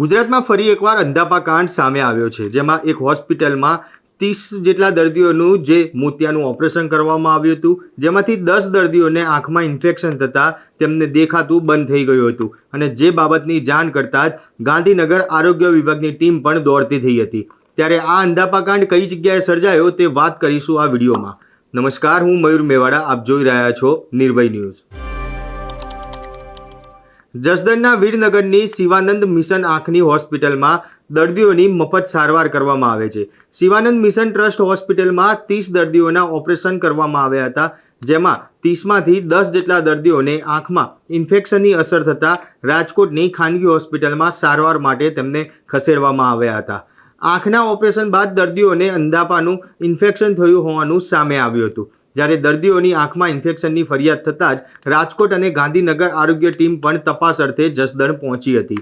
ગુજરાતમાં ફરી એકવાર અંધાપા કાંડ સામે આવ્યો છે, જેમાં એક હોસ્પિટલમાં ત્રીસ જેટલા દર્દીઓનું જે મોતિયાનું ઓપરેશન કરવામાં આવ્યું હતું, જેમાંથી દસ દર્દીઓને આંખમાં ઇન્ફેક્શન થતાં તેમને દેખાતું બંધ થઈ ગયું હતું. અને જે બાબતની જાણ કરતાં જ ગાંધીનગર આરોગ્ય વિભાગની ટીમ પણ દોડતી થઈ હતી. ત્યારે આ અંધાપા કાંડ કઈ જગ્યાએ સર્જાયો તે વાત કરીશું આ વિડીયોમાં. નમસ્કાર, હું મયુર મેવાડા, આપ જોઈ રહ્યા છો નિર્ભય ન્યૂઝ. જસદણના વીરનગરની શિવાનંદ મિશન આંખની હોસ્પિટલમાં દર્દીઓની મફત સારવાર કરવામાં આવે છે. શિવાનંદ મિશન ટ્રસ્ટ હોસ્પિટલમાં ત્રીસ દર્દીઓના ઓપરેશન કરવામાં આવ્યા હતા, જેમાં ત્રીસમાંથી દસ જેટલા દર્દીઓને આંખમાં ઇન્ફેક્શનની અસર થતાં રાજકોટની ખાનગી હોસ્પિટલમાં સારવાર માટે તેમને ખસેડવામાં આવ્યા હતા. આંખના ઓપરેશન બાદ દર્દીઓને અંધાપાનું ઇન્ફેક્શન થયું હોવાનું સામે આવ્યું હતું. જ્યારે દર્દીઓની આંખમાં ઇન્ફેક્શનની ફરિયાદ થતાં જ રાજકોટ અને ગાંધીનગર આરોગ્ય ટીમ પણ તપાસ અર્થે જસદણ પહોંચી હતી.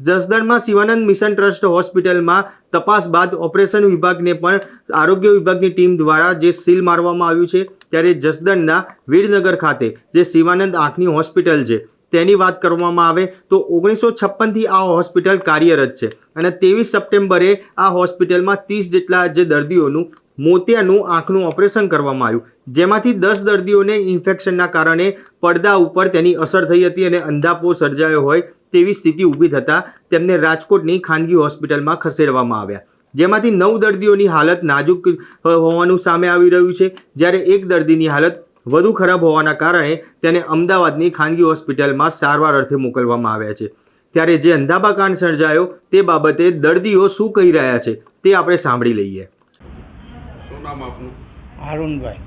જસદણમાં શિવાનંદ મિશન ટ્રસ્ટ હોસ્પિટલમાં તપાસ બાદ ઓપરેશન વિભાગને પણ આરોગ્ય વિભાગની ટીમ દ્વારા જે સીલ મારવામાં આવ્યું છે ત્યારે જસદણના વીરનગર ખાતે જે શિવાનંદ આંખની હોસ્પિટલ છે તેની વાત કરવામાં આવે તો ઓગણીસો છપ્પનથી આ હોસ્પિટલ કાર્યરત છે અને ત્રેવીસ સપ્ટેમ્બરે આ હોસ્પિટલમાં ત્રીસ જેટલા જે દર્દીઓનું મોતિયાનું આંખનું ઓપરેશન કરવામાં આવ્યું. જેમાંથી દસ દર્દીઓને ઇન્ફેક્શનના કારણે પડદા ઉપર તેની અસર થઈ હતી અને અંધાપો સર્જાયો હોય તેવી સ્થિતિ ઊભી થતાં તેમને રાજકોટની ખાનગી હોસ્પિટલમાં ખસેડવામાં આવ્યા. જેમાંથી નવ દર્દીઓની હાલત નાજુક હોવાનું સામે આવી રહ્યું છે. જ્યારે એક દર્દીની હાલત વધુ ખરાબ હોવાના કારણે તેને અમદાવાદની ખાનગી હોસ્પિટલમાં સારવાર અર્થે મોકલવામાં આવ્યા છે. ત્યારે જે અંધાપા કાંડ સર્જાયો તે બાબતે દર્દીઓ શું કહી રહ્યા છે તે આપણે સાંભળી લઈએ. શું નામ આપનું? હારુનભાઈ.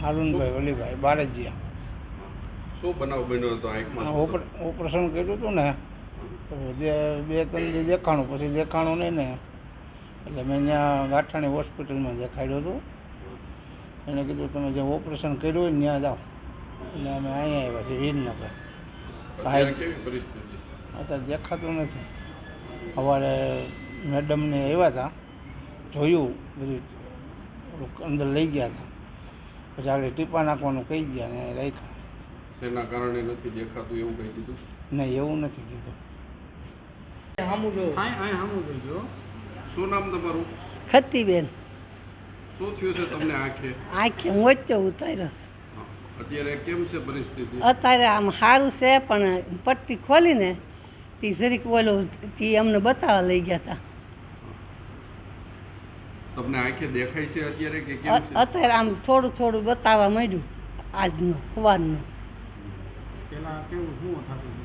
હારુનભાઈ વલીભાઈ બારજીયા. શું બનાવ બન્યો હતો આંખમાં? ઓપરેશન કર્યું હતું ને તો બે ત્રણ દી દેખાણું પછી દેખાણું નહીં ને એટલે મેં ત્યાં ગાંઠાણી હોસ્પિટલમાં દેખાડ્યું હતું. એને કીધું તમે જે ઓપરેશન કર્યું હોય ત્યાં જાઓ. એટલે અમે અહીંયા આવ્યા છીએ વીરનગર અત્યારે દેખાતું નથી. સવારે મેડમને આવ્યા હતા જોયું બધું થોડુંક અંદર લઈ ગયા હતા. પછી આગળ ટીપા નાખવાનું કહી ગયા ને રાખ્યા. શેના કારણે નથી દેખાતું એવું કહી દીધું નહીં એવું નથી કીધું. શું નામ તમારું? ખતીબેન શું થયું છે તમને આંખે? આંખે વચ્ચે ઉતાર્યો છે. હા. અત્યારે કેમ છે પરિસ્થિતિ? અત્યારે આમ સારું છે પણ પટ્ટી ખોલીને તે જરીક બોલો તે અમને બતાવવા લઈ ગયા હતા. તમને આંખે દેખાય છે અત્યારે કે કેમ છે? અત્યારે આમ થોડું થોડું બતાવવા માંડ્યું આજનું સવારનું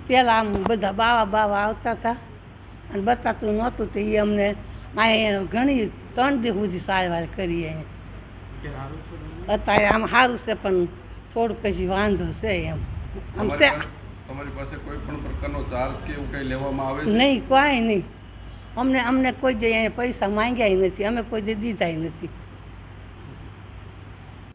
પહેલાં આમ બધા બાવા બાવા આવતા હતા અને બતાતું નહોતું તો એ અમને અહીંયા ઘણી ત્રણ દિવસ સુધી સારવાર કરી અહીંયા અત્યારે આમ સારું છે પણ થોડુંક હજી વાંધો છે એમ. આમ છે. તમારી પાસે કોઈ પણ પ્રકારનો ચાર્જ કે એવું કંઈ લેવામાં આવે નહીં કોઈ નહીં. અમને અમને કોઈ દે એને પૈસા માંગ્યા નથી, અમે કોઈ દે દીધા નથી.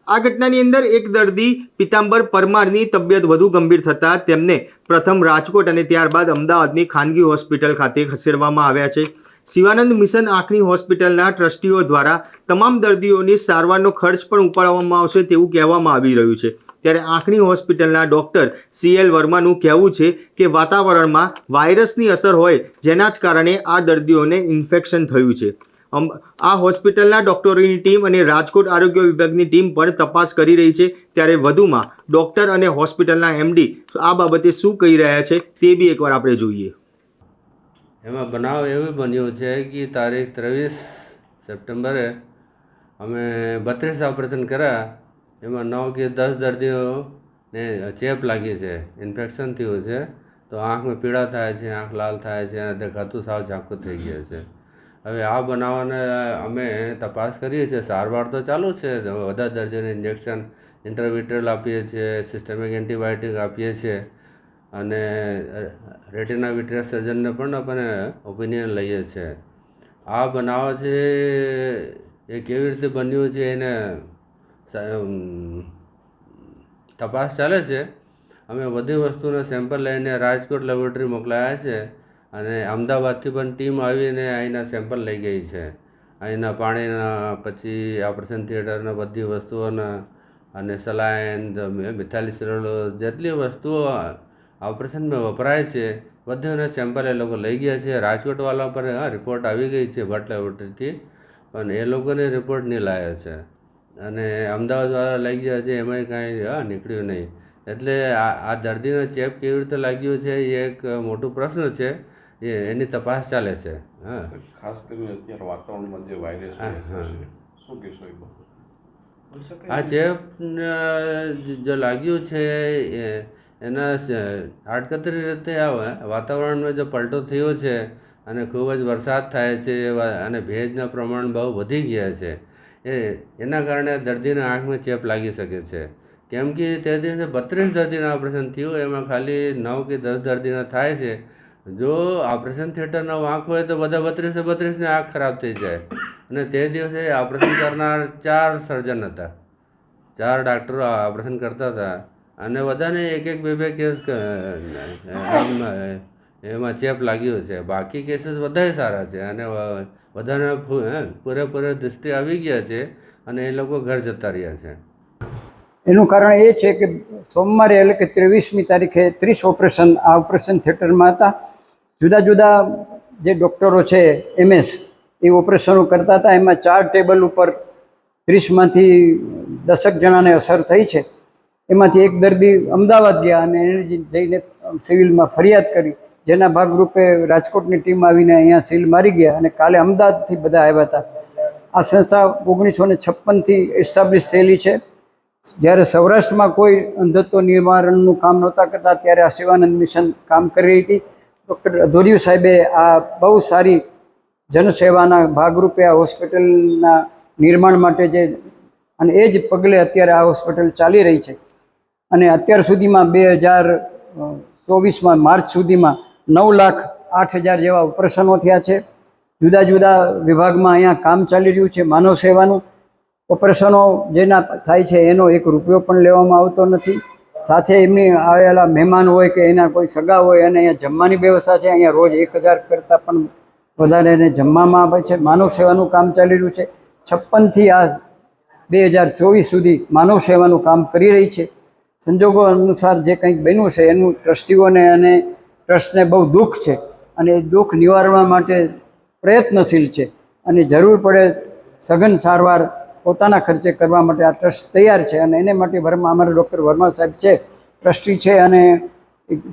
આ ઘટનાની અંદર એક દર્દી પિતાંબર પરમારની તબિયત વધુ ગંભીર થતાં તેમને પ્રથમ રાજકોટ અને ત્યારબાદ અમદાવાદની ખાનગી હોસ્પિટલ ખાતે ખસેડવામાં આવ્યા છે. શિવાનંદ મિશન આંખની હોસ્પિટલના ટ્રસ્ટીઓ દ્વારા તમામ દર્દીઓની સારવારનો ખર્ચ પણ ઉપાડવામાં આવશે તેવું કહેવામાં આવી રહ્યું છે. ત્યારે આંખની હોસ્પિટલના ડૉક્ટર સી એલ વર્માનું કહેવું છે કે વાતાવરણમાં વાયરસની અસર હોય જેના જ કારણે આ દર્દીઓને ઇન્ફેક્શન થયું છે. આ હોસ્પિટલના ડોક્ટરોની ટીમ અને રાજકોટ આરોગ્ય વિભાગની ટીમ પણ તપાસ કરી રહી છે. ત્યારે વધુમાં ડોક્ટર અને હોસ્પિટલના એમડી આ બાબતે શું કહી રહ્યા છે તે બી એકવાર આપણે જોઈએ. એમાં બનાવ એવો બન્યો છે કે તારીખ ત્રેવીસ સપ્ટેમ્બરે અમે બત્રીસ ઓપરેશન કર્યા એમાં નવ કે દસ દર્દીઓને ચેપ લાગી છે, ઇન્ફેક્શન થયું છે, તો આંખમાં પીળા થાય છે, આંખ લાલ થાય છે, અને દેખાતું સાવ ઝાંખું થઈ ગયા છે. હવે આ બનાવને અમે તપાસ કરીએ છીએ, સારવાર તો ચાલુ છે બધા દર્દીઓને ઇન્જેક્શન, ઇન્ટરવિટ્રલ આપીએ છીએ, સિસ્ટમિક એન્ટીબાયોટિક આપીએ છીએ, અને રેટિના વિટ્રિયસ સર્જનને પણ આપણે ઓપિનિયન લઈએ છીએ. આ બનાવ છે એ કેવી રીતે બન્યું છે એને તપાસ ચાલે છે. અમે બધી વસ્તુના સેમ્પલ લઈને રાજકોટ લેબોરેટરી મોકલાયા છે અને અમદાવાદથી પણ ટીમ આવીને અહીંના સેમ્પલ લઈ ગઈ છે. અહીંના પાણીના, પછી ઓપરેશન થિયેટરના બધી વસ્તુઓના અને સલાઈન મિથાલી જેટલી વસ્તુઓ ઓપરેશનમાં વપરાય છે, બધાના સેમ્પલ એ લોકો લઈ ગયા છે. રાજકોટવાળા પર રિપોર્ટ આવી ગઈ છે ભટ્ટ લેબોરેટરીથી પણ એ લોકોને રિપોર્ટ નહીં લાવ્યા છે. અને અમદાવાદવાળા લઈ ગયા છે એમાંય કાંઈ હા નીકળ્યું નહીં. એટલે આ આ દર્દીનો ચેપ કેવી રીતે લાગ્યો છે એ એક મોટું પ્રશ્ન છે એ એની તપાસ ચાલે છે હા. ખાસ કરીને અત્યારે વાતાવરણમાં જે વાયરસ. શું કહેશો એ આ ચેપ જો લાગ્યું છે એ એના આડકતરી રીતે આ વાતાવરણમાં જો પલટો થયો છે અને ખૂબ જ વરસાદ થાય છે અને ભેજના પ્રમાણ બહુ વધી ગયા છે એ, એના કારણે દર્દીના આંખમાં ચેપ લાગી શકે છે. કેમ કે તે દિવસે બત્રીસ દર્દીના ઓપરેશન થયું, એમાં ખાલી નવ કે દસ દર્દીના થાય છે. જો ઓપરેશન થિયેટરનો આંખ હોય તો બધા બત્રીસે બત્રીસને આંખ ખરાબ થઈ જાય. અને તે દિવસે ઓપરેશન કરનાર ચાર સર્જન હતા. ચાર ડાક્ટરો ઓપરેશન કરતા હતા. અને બધાને એક એક બે બે કેસ એમાં ચેપ લાગ્યો છે. બાકી કેસીસ વધારે સારા છે. અને બધાને પૂરેપૂરે દૃષ્ટિ આવી ગયા છે અને એ લોકો ઘર જતા રહ્યા છે. એનું કારણ એ છે કે સોમવારે એટલે કે ત્રેવીસમી તારીખે ત્રીસ ઓપરેશન, આ ઓપરેશન થિયેટરમાં હતા. જુદા જુદા જે ડૉક્ટરો છે એમએસ એ ઓપરેશનો કરતા હતા. એમાં ચાર ટેબલ ઉપર ત્રીસમાંથી દસક જણાને અસર થઈ છે. એમાંથી એક દર્દી અમદાવાદ ગયા અને એણે જઈને સિવિલમાં ફરિયાદ કરી. જેના ભાગરૂપે રાજકોટની ટીમ આવીને અહીંયા સીલ મારી ગયા અને કાલે અમદાવાદથી બધા આવ્યા હતા. આ સંસ્થા ઓગણીસો ને છપ્પનથી એસ્ટાબ્લિશ થયેલી છે. જ્યારે સૌરાષ્ટ્રમાં કોઈ અંધત્વ નિવારણનું કામ નહોતા કરતા ત્યારે આ શિવાનંદ મિશન કામ કરી રહી હતી. ડૉક્ટર અધોરિયુ સાહેબે આ બહુ સારી જનસેવાના ભાગરૂપે આ હોસ્પિટલના નિર્માણ માટે જે અને એ જ પગલે અત્યારે આ હોસ્પિટલ ચાલી રહી છે. અને અત્યાર સુધીમાં બે હજાર ચોવીસમાં માર્ચ સુધીમાં નવ લાખ આઠ હજાર જેવા ઓપરેશનો થયા છે. જુદા જુદા વિભાગમાં અહીંયા કામ ચાલી રહ્યું છે માનવ સેવાનું. ઓપરેશનો જેના થાય છે એનો એક રૂપિયો પણ લેવામાં આવતો નથી. સાથે એમની આવેલા મહેમાન હોય કે એના કોઈ સગા હોય અને અહીંયા જમવાની વ્યવસ્થા છે. અહીંયા રોજ એક હજાર કરતાં પણ વધારે એને જમવામાં આવે છે. માનવ સેવાનું કામ ચાલી રહ્યું છે. છપ્પનથી આ બે હજાર ચોવીસ સુધી માનવ સેવાનું કામ કરી રહી છે. સંજોગો અનુસાર જે કંઈક બન્યું છે એનું ટ્રસ્ટીઓને અને ટ્રસ્ટને બહુ દુઃખ છે અને એ દુઃખ નિવારવા માટે પ્રયત્નશીલ છે અને જરૂર પડે સઘન સારવાર પોતાના ખર્ચે કરવા માટે આ ટ્રસ્ટ તૈયાર છે અને એને માટે વર્મા અમારા ડૉક્ટર વર્મા સાહેબ છે ટ્રસ્ટી છે અને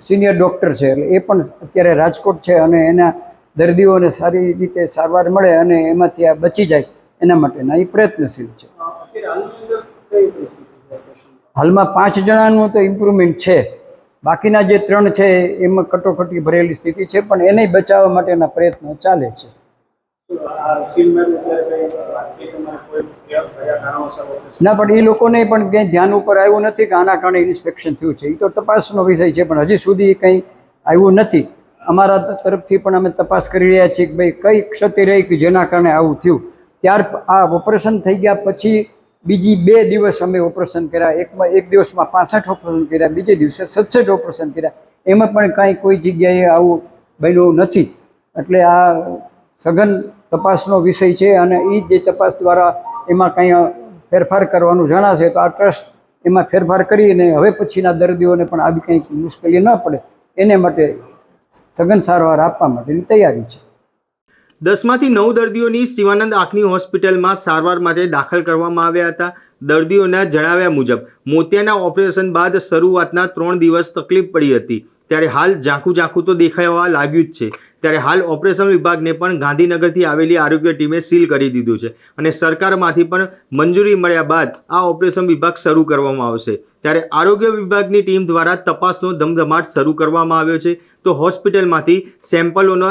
સિનિયર ડૉક્ટર છે. એટલે એ પણ અત્યારે રાજકોટ છે અને એના દર્દીઓને સારી રીતે સારવાર મળે અને એમાંથી આ બચી જાય એના માટેના એ પ્રયત્નશીલ છે. હાલમાં પાંચ જણાનું તો ઇમ્પ્રુવમેન્ટ છે. બાકીના જે ત્રણ છે, એમાં કટોકટી ભરેલી સ્થિતિ છે, પણ એને બચાવવા માટેના પ્રયત્નો ચાલે છે. ના, પણ એ લોકોને પણ ક્યાંય ધ્યાન ઉપર આવ્યું નથી કે આના કારણે ઇન્સ્પેક્શન થયું છે. એ તો તપાસનો વિષય છે, પણ હજી સુધી કંઈ આવ્યું નથી. અમારા તરફથી પણ અમે તપાસ કરી રહ્યા છીએ કે ભાઈ કઈ ક્ષતિ રહી કે જેના કારણે આવું થયું. ત્યાર આ ઓપરેશન થઈ ગયા પછી બીજી બે દિવસ અમે ઓપરેશન કર્યા. એકમાં એક દિવસમાં પાસઠ ઓપરેશન કર્યા, બીજે દિવસે સડસઠ ઓપરેશન કર્યા. એમાં પણ કાંઈ કોઈ જગ્યાએ આવું બન્યું નથી. એટલે આ સઘન તપાસનો વિષય છે અને એ જે તપાસ દ્વારા એમાં કંઈ ફેરફાર કરવાનું જણાશે તો આ ટ્રસ્ટ એમાં ફેરફાર કરીને હવે પછીના દર્દીઓને પણ આવી કંઈક મુશ્કેલી ન પડે. એને માટે સઘન સારવાર આપવા માટેની તૈયારી છે. દસમાંથી નવ દર્દીઓની શિવાનંદ આંખની હોસ્પિટલમાં સારવાર માટે દાખલ કરવામાં આવ્યા હતા. દર્દીઓના જણાવ્યા મુજબ, મોતિયાના ઓપરેશન બાદ શરૂઆતના ત્રણ દિવસ તકલીફ પડી હતી. ત્યારે હાલ ઝાંખું ઝાંખું તો દેખાવા લાગ્યું જ છે. ત્યારે હાલ ઓપરેશન વિભાગને પણ ગાંધીનગરથી આવેલી આરોગ્ય ટીમે સીલ કરી દીધું છે અને સરકારમાંથી પણ મંજૂરી મળ્યા બાદ આ ઓપરેશન વિભાગ શરૂ કરવામાં આવશે. ત્યારે આરોગ્ય વિભાગની ટીમ દ્વારા તપાસનો ધમધમાટ શરૂ કરવામાં આવ્યો છે. તો હોસ્પિટલમાંથી સેમ્પલોનો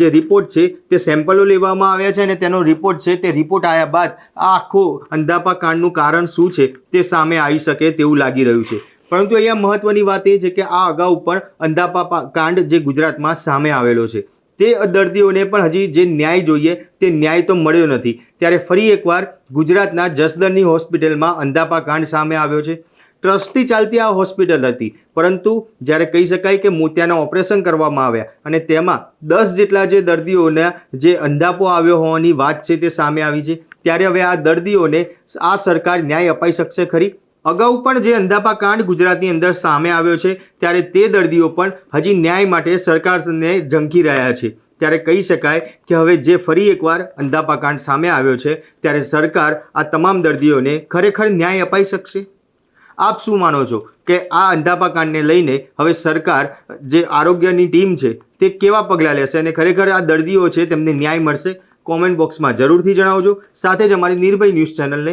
જે રિપોર્ટ છે તે સેમ્પલો લેવામાં આવ્યા છે અને તેનો રિપોર્ટ છે તે રિપોર્ટ આવ્યા બાદ આ આખો અંધાપા કાંડનું કારણ શું છે તે સામે આવી શકે તેવું લાગી રહ્યું છે. પરંતુ અહીંયા મહત્વની વાત એ છે કે આ અગાઉ પણ અંધાપા કાંડ જે ગુજરાતમાં સામે આવેલો છે, તે દર્દીઓને પણ હજી જે ન્યાય જોઈએ, તે ન્યાય તો મળ્યો નથી. ત્યારે ફરી એકવાર ગુજરાતના જસદરની હોસ્પિટલમાં અંધાપા કાંડ સામે આવ્યો છે. ટ્રસ્ટથી ચાલતી આ હોસ્પિટલ હતી, પરંતુ જ્યારે કહી શકાય કે મોતિયાના ઓપરેશન કરવામાં આવ્યા અને તેમાં દસ જેટલા જે દર્દીઓને જે અંધાપો આવ્યો હોવાની વાત છે તે સામે આવી છે, ત્યારે હવે આ દર્દીઓને આ સરકાર ન્યાય અપાઈ શકશે ખરી? અગાઉ પણ જે અંધાપા કાંડ ગુજરાતની અંદર સામે આવ્યો છે, ત્યારે તે દર્દીઓ પણ હજી ન્યાય માટે સરકારને ઝંખી રહ્યા છે. ત્યારે કહી શકાય કે હવે જે ફરી એકવાર અંધાપા કાંડ સામે આવ્યો છે, ત્યારે સરકાર આ તમામ દર્દીઓને ખરેખર ન્યાય અપાઈ શકશે? આપ શું માનો છો કે આ અંધાપા કાંડને લઈને હવે સરકાર જે આરોગ્યની ટીમ છે, તે કેવા પગલાં લેશે અને ખરેખર આ દર્દીઓ છે તેમને ન્યાય મળશે? કોમેન્ટ બોક્સમાં જરૂરથી જણાવજો. સાથે જ અમારી નિર્ભય ન્યૂઝ ચેનલને